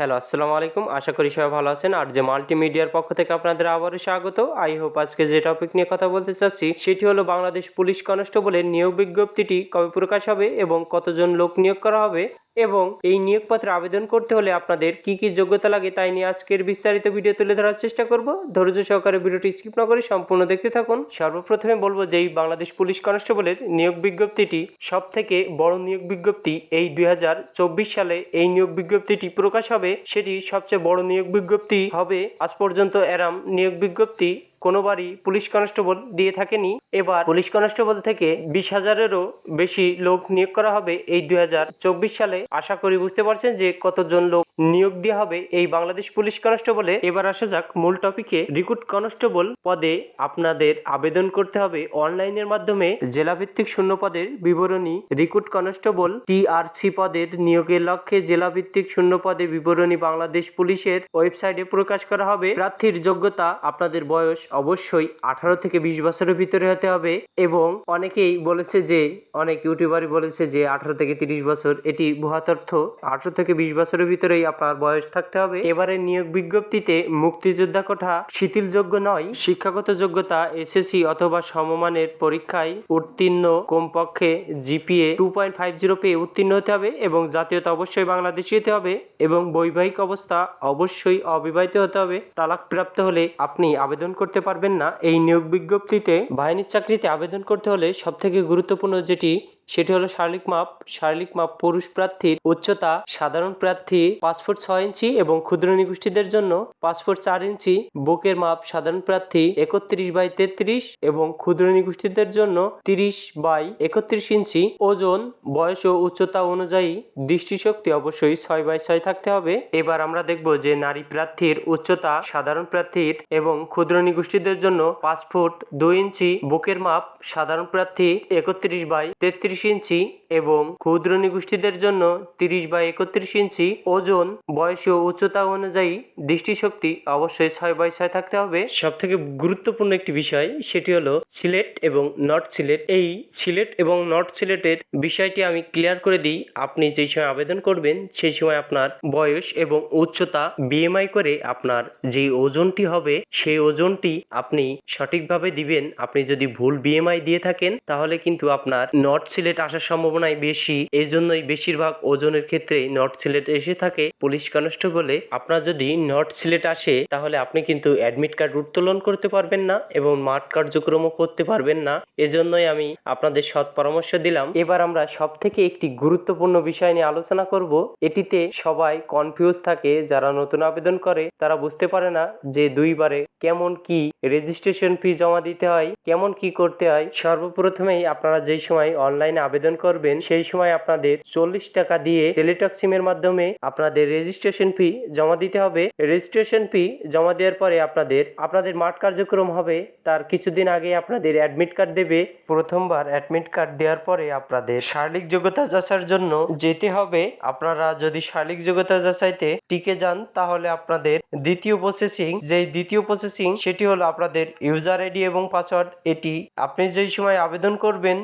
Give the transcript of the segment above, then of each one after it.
Hello, আসসালামু আলাইকুম। আশা করি সবাই ভালো আছেন। আর যে মাল্টিমিডিয়ার পক্ষ থেকে আপনাদের আবারও স্বাগত আই হোপ আজকে যে টপিক নিয়ে কথা বলতে চাচ্ছি, সেটি হলো বাংলাদেশ পুলিশ কনস্টেবলের নিয়োগ বিজ্ঞপ্তিটি কবে প্রকাশ হবে এবং কতজন লোক নিয়োগ করা হবে এবং এই নিয়োগপত্রে আবেদন করতে হলে আপনাদের কি কি যোগ্যতা লাগে তাই নিয়ে আজকের বিস্তারিত ভিডিও তুলে ধরার চেষ্টা করব। ধৈর্য সহকারে ভিডিওটি স্কিপ না করে সম্পূর্ণ দেখতে থাকুন। সর্বপ্রথমে বলব যে এই বাংলাদেশ পুলিশ কনস্টেবলের নিয়োগ বিজ্ঞপ্তিটি সব থেকে বড় নিয়োগ বিজ্ঞপ্তি এই দুই হাজার চব্বিশ সালে এই নিয়োগ বিজ্ঞপ্তিটি প্রকাশ হবে। সেটি সবচেয়ে বড় নিয়োগ বিজ্ঞপ্তি হবে। আজ পর্যন্ত এরাম নিয়োগ বিজ্ঞপ্তি কোনোবারই পুলিশ কনস্টেবল দিয়ে থাকেনি। এবার পুলিশ কনস্টেবল থেকে বিশ হাজারেরও বেশি লোক নিয়োগ করা হবে এই দু হাজার চব্বিশ সালে। আশা করি বুঝতে পারছেন যে কতজন লোক নিয়োগ দেওয়া হবে এই বাংলাদেশ পুলিশ কনস্টেবলে। এবার আসা যাক মূল টপিকে। রিক্রুট কনস্টেবল পদে আপনাদের আবেদন করতে হবে অনলাইনের মাধ্যমে। জেলাভিত্তিক শূন্য পদের বিবরণী রিক্রুট কনস্টেবল টিআরসি পদের নিয়োগের লক্ষ্যে জেলাভিত্তিক শূন্য পদে বিবরণী বাংলাদেশ পুলিশের ওয়েবসাইটে প্রকাশ করা হবে। প্রার্থীর যোগ্যতা, আপনাদের বয়স অবশ্যই আঠারো থেকে বিশ বছরের ভিতরে হতে হবে এবং অনেকেই বলেছে যে, অনেক ইউটিউবারই বলেছে যে, আঠারো থেকে তিরিশ বছর এটি ভুয়া তথ্য আঠারো থেকে বিশ বছরের ভিতরেই আপনার বয়স থাকতে হবে। এবারে নিয়োগ বিজ্ঞপ্তিতে মুক্তিযোদ্ধা কোঠা শিথিলযোগ্য নয়। শিক্ষাগত যোগ্যতা, এসএসসি অথবা সমমানের পরীক্ষায় উত্তীর্ণ কমপক্ষে GPA two point five zero পেয়ে উত্তীর্ণ হতে হবে এবং জাতীয়তা অবশ্যই বাংলাদেশি হতে হবে এবং বৈবাহিক অবস্থা অবশ্যই অবিবাহিত হতে হবে। তালাক প্রাপ্ত হলে আপনি আবেদন করতে পারবেন না। এই নিয়োগ বিজ্ঞপ্তিতে বাহিনীর চাকরিতে আবেদন করতে হলে সবথেকে গুরুত্বপূর্ণ যেটি সেটি হলো শারীরিক মাপ। শারীরিক মাপ পুরুষ প্রার্থীর উচ্চতা সাধারণ প্রার্থী পাঁচ ফুট ছয় ইঞ্চি এবং ক্ষুদ্র নিগোষ্ঠীদের জন্য পাঁচ ফুট চার ইঞ্চি। বুকের মাপ সাধারণ প্রার্থী একত্রিশ বাই তেত্রিশ এবং ক্ষুদ্র নিগোষ্ঠীদের জন্য তিরিশ বাই একত্রিশ ইঞ্চি। ওজন, বয়স ও উচ্চতা অনুযায়ী দৃষ্টিশক্তি অবশ্যই ছয় বাই ছয় থাকতে হবে। এবার আমরা দেখব যে নারী প্রার্থীর উচ্চতা সাধারণ প্রার্থীর এবং ক্ষুদ্র নিগোষ্ঠীদের জন্য পাঁচ ফুট দুই ইঞ্চি। বুকের মাপ সাধারণ প্রার্থী একত্রিশ বাই তেত্রিশ ইঞ্চি এবং ক্ষুদ্র নিগোষ্ঠীদের জন্য তিরিশ বাই একত্রিশ ইঞ্চি ওজন, বয়স ও উচ্চতা অনুযায়ী দৃষ্টিশক্তি অবশ্যই ছয় বাই ছয় থাকতে হবে। সব থেকে গুরুত্বপূর্ণ একটি বিষয় সেটি হলো সিলেট এবং নর্থ সিলেট। এই সিলেট এবং নর্থ সিলেটের বিষয়টি আমি ক্লিয়ার করে দিই। আপনি যেই সময় আবেদন করবেন সেই সময় আপনার বয়স এবং উচ্চতা বিএমআই করে আপনার যে ওজনটি হবে সেই ওজনটি আপনি সঠিকভাবে দিবেন। আপনি যদি ভুল বিএমআই দিয়ে থাকেন তাহলে কিন্তু আপনার নর্থ সিলেট আসার সম্ভাবনাই বেশি। এই জন্যই বেশিরভাগ ওজনের ক্ষেত্রে নর্থ সিলেট এসে থাকে পুলিশ কনস্টেবলে আপনার যদি নর্থ সিলেট আসে, তাহলে আপনি কিন্তু অ্যাডমিট কার্ড উত্তোলন করতে পারবেন না এবং মাঠ কার্যক্রমও করতে পারবেন না। এজন্যই আমি আপনাদের সৎ পরামর্শ দিলাম। এবার আমরা সব থেকে একটি গুরুত্বপূর্ণ বিষয় নিয়ে আলোচনা করব। এটিতে সবাই কনফিউজ থাকে, যারা নতুন আবেদন করে, তারা বুঝতে পারে না যে দুইবারে কেমন কি রেজিস্ট্রেশন ফি জমা দিতে হয়, কেমন কি করতে হয়। সর্বপ্রথমেই আপনারা যেই সময় অনলাইনে আবেদন করবেন, সেই সময় আপনাদের চল্লিশ টাকা দিয়ে টেলিটক সিমের মাধ্যমে আপনাদের রেজিস্ট্রেশন ফি জমা দিতে হবে। রেজিস্ট্রেশন ফি জমা দেওয়ার পরে আপনাদের আপনাদের মাঠ কার্যক্রম হবে, তার কিছুদিন আগে আপনাদের অ্যাডমিট কার্ড দেবে। প্রথমবার অ্যাডমিট কার্ড দেওয়ার পরে আপনাদের শারীরিক যোগ্যতা যাচার জন্য যেতে হবে। আপনারা যদি শারীরিক যোগ্যতা যাচাইতে টিকে যান, তাহলে আপনাদের দ্বিতীয় প্রসেসিং যেই দ্বিতীয় প্রসেসিং সেটি হলো আপনাদের ইউজার আইডি এবং পাসওয়ার্ড এটি আপনি যেই সময় আবেদন করবেন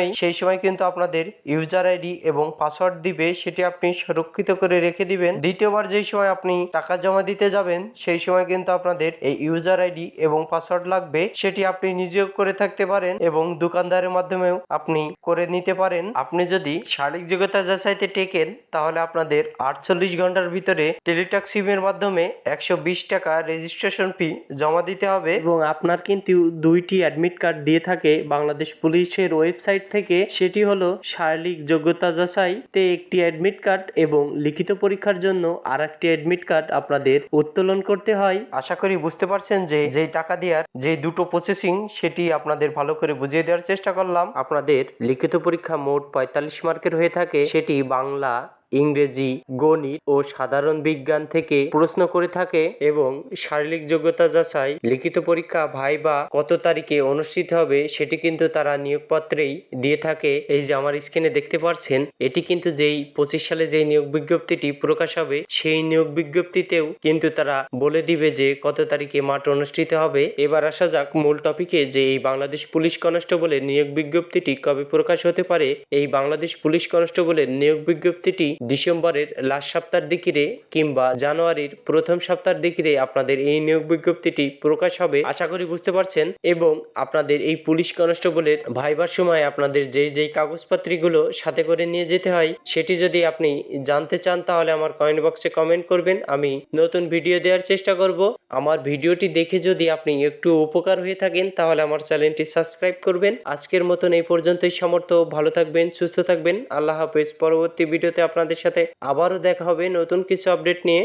সর্বপ্রথমেই সেই সময় কিন্তু আপনাদের ইউজার আইডি এবং পাসওয়ার্ড দিবে, সেটি আপনি সুরক্ষিত করে রেখে দিবেন। দ্বিতীয়বার যেই সময় আপনি টাকা জমা দিতে যাবেন, সেই সময় কিন্তু আপনাদের এই ইউজার আইডি এবং পাসওয়ার্ড লাগবে, সেটি আপনি নিজেও করে থাকতে পারেন এবং দোকানদারের মাধ্যমেও আপনি করে নিতে পারেন। আপনি যদি শারীরিক যোগ্যতা যাচাইতে টেকেন, তাহলে আপনাদের আটচল্লিশ ঘণ্টার ভিতরে টেলিটক সিমের মাধ্যমে একশো বিশ টাকা রেজিস্ট্রেশন ফি জমা দিতে হবে। এবং আপনার কিন্তু দুইটি অ্যাডমিট কার্ড দিয়ে থাকে বাংলাদেশ পুলিশের ওয়েবসাইট থেকে সেটি হলো শারীরিক যোগ্যতা যাচাই তে একটি অ্যাডমিট কার্ড এবং লিখিত পরীক্ষার জন্য আর একটি অ্যাডমিট কার্ড আপনাদের উত্তোলন করতে হয়। আশা করি বুঝতে পারছেন যে যে টাকা দেওয়ার যে দুটো প্রসেসিং সেটি আপনাদের ভালো করে বুঝিয়ে দেওয়ার চেষ্টা করলাম। আপনাদের লিখিত পরীক্ষা মোট পঁয়তাল্লিশ মার্কের হয়ে থাকে। সেটি বাংলা ইংরেজি, গণিত ও সাধারণ বিজ্ঞান থেকে প্রশ্ন করে থাকে এবং শারীরিক যোগ্যতা যাচাই, লিখিত পরীক্ষা ভাইবা কত তারিখে অনুষ্ঠিত হবে সেটি কিন্তু তারা নিয়োগপত্রেই দিয়ে থাকে। এই যে আমার স্ক্রিনে দেখতে পাচ্ছেন এটি কিন্তু যেই পঁচিশ সালে যেই নিয়োগ বিজ্ঞপ্তিটি প্রকাশ হবে, সেই নিয়োগ বিজ্ঞপ্তিতেও কিন্তু তারা বলে দিবে যে কত তারিখে মাঠ অনুষ্ঠিত হবে। এবার আসা যাক মূল টপিকে যে এই বাংলাদেশ পুলিশ কনস্টেবলের নিয়োগ বিজ্ঞপ্তিটি কবে প্রকাশ হতে পারে। এই বাংলাদেশ পুলিশ কনস্টেবলের নিয়োগ বিজ্ঞপ্তিটি ডিসেম্বরের লাস্ট সপ্তাহের দিকে কিংবা জানুয়ারির প্রথম সপ্তাহের দিকে আপনাদের এই নিয়োগ বিজ্ঞপ্তিটি প্রকাশ হবে, আশা করি বুঝতে পারছেন। এবং আপনাদের এই পুলিশ কনস্টেবলের ভাইবার সময় আপনাদের যেই যেই কাগজপত্রগুলো সাথে করে নিয়ে যেতে হয়, সেটি যদি আপনি জানতে চান, তাহলে আমার কমেন্ট বক্সে কমেন্ট করবেন। আমি নতুন ভিডিও দেওয়ার চেষ্টা করব। আমার ভিডিওটি দেখে যদি আপনি একটু উপকার হয়ে থাকেন, তাহলে আমার চ্যানেলটি সাবস্ক্রাইব করবেন। আজকের মতন এই পর্যন্তই সমর্থ ভালো থাকবেন, সুস্থ থাকবেন। আল্লাহ হাফেজ। পরবর্তী ভিডিওতে আপনাদের সাথে আবারও দেখা হবে নতুন কিছু আপডেট নিয়ে।